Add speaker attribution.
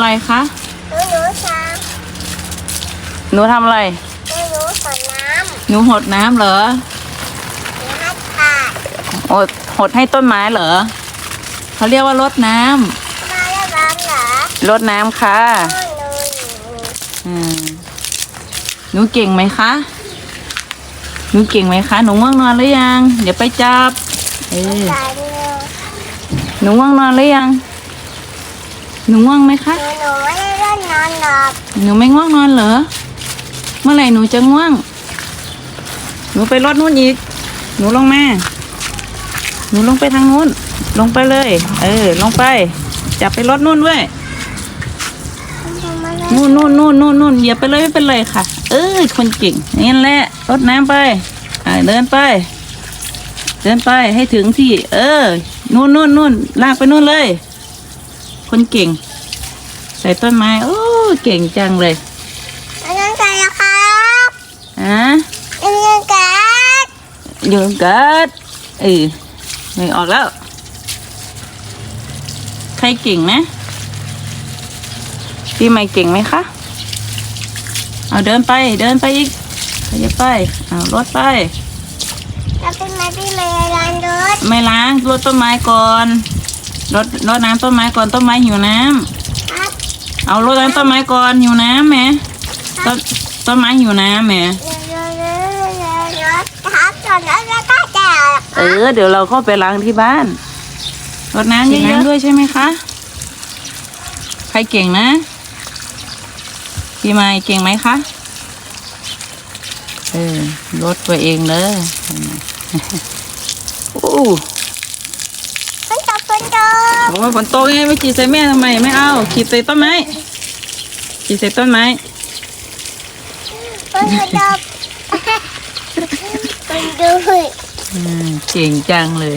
Speaker 1: อะไรคะ
Speaker 2: หนูหนูชา
Speaker 1: หนูทำอะไร
Speaker 2: หนูหนูสอนน้
Speaker 1: หนูหดน้ำเหรอำ
Speaker 2: หนูนัดขาด
Speaker 1: หดหดให้ต้นไม้เหรอเขาเรียกว่ารดน้ำ
Speaker 2: มาแล้วบ้านเหรอ
Speaker 1: รดน้ำค่ะ
Speaker 2: พ่อหนูอยู่
Speaker 1: อืมหนูเก่งไหมคะหนูเก่งไหมคะหนูง่วงนอนหรือยัง เดี๋ยวไปจับเออ
Speaker 2: ตายเลย
Speaker 1: หนูง่วงนอนหรือยัง หนูง่วงไหมคะ
Speaker 2: หนูหนูไม่ได้เล่นนอนหรอก
Speaker 1: หนูไม่ง่วงนอนเหรอ เมื่อไหร่หนูจะง่วง หนูไปรถนู่นอีก หนูลงมา หนูลงไปทางนู้น ลงไปเลย เออ ลงไป จับไปรถนู่นด้วย
Speaker 2: หนูไม่ได้
Speaker 1: นู่นนู่นนู่นนู่นนู่นเหยียบไปเลยไม่เป็นไรค่ะ เออคนเก่งนี่แหละรดน้ำไปอ่าเดินไป เดินไปให้ถึงที่ เออนู่นนู่นนู่นลากไปนู่นเลย คนเก่ง ใส่ต้นไม้ โอ้เก่งจังเลย
Speaker 2: ไม่ต้องใจแล้วครับ
Speaker 1: อะ
Speaker 2: ไม่ต้องการ
Speaker 1: โยนกัดเออไม่ออกแล้ว ใครเก่งนะพี่ไม่เก่งไหมคะ เอาเดินไปเดินไปอีกขยับไปเอารถไป
Speaker 2: แล้วเป็นมาที่เลยร้านรถ
Speaker 1: ไม่ล้างรดต้นไม้ก่อน รดรดน้ำต้นไม้ก่อนต้นไม้หิวน้ำ
Speaker 2: ครับ
Speaker 1: เอารดน้ำต้นไม้ก่อนหิวน้ำแหมต้นต้นไม้หิวน้ำแหม
Speaker 2: รถรถครับจอดแล้วแล้วก็แจก
Speaker 1: เออเดี๋ยวเราเข้าไปล้างที่บ้านรดน้ำเยอะๆด้วยใช่ไหมคะ ใครเก่งนะ พี่ไม้เก่งไหมคะ เออรดตัวเองเลยโอ้
Speaker 2: ฝนตกฝนต ก
Speaker 1: โหฝนตกไงไม่ขีดใส่แม่ทำไมไม่เอาขีดใส่ต้นไม้ขีดใส่ต้นไม้
Speaker 2: ฝนตกฝนดู
Speaker 1: อืมเก่งจังเลย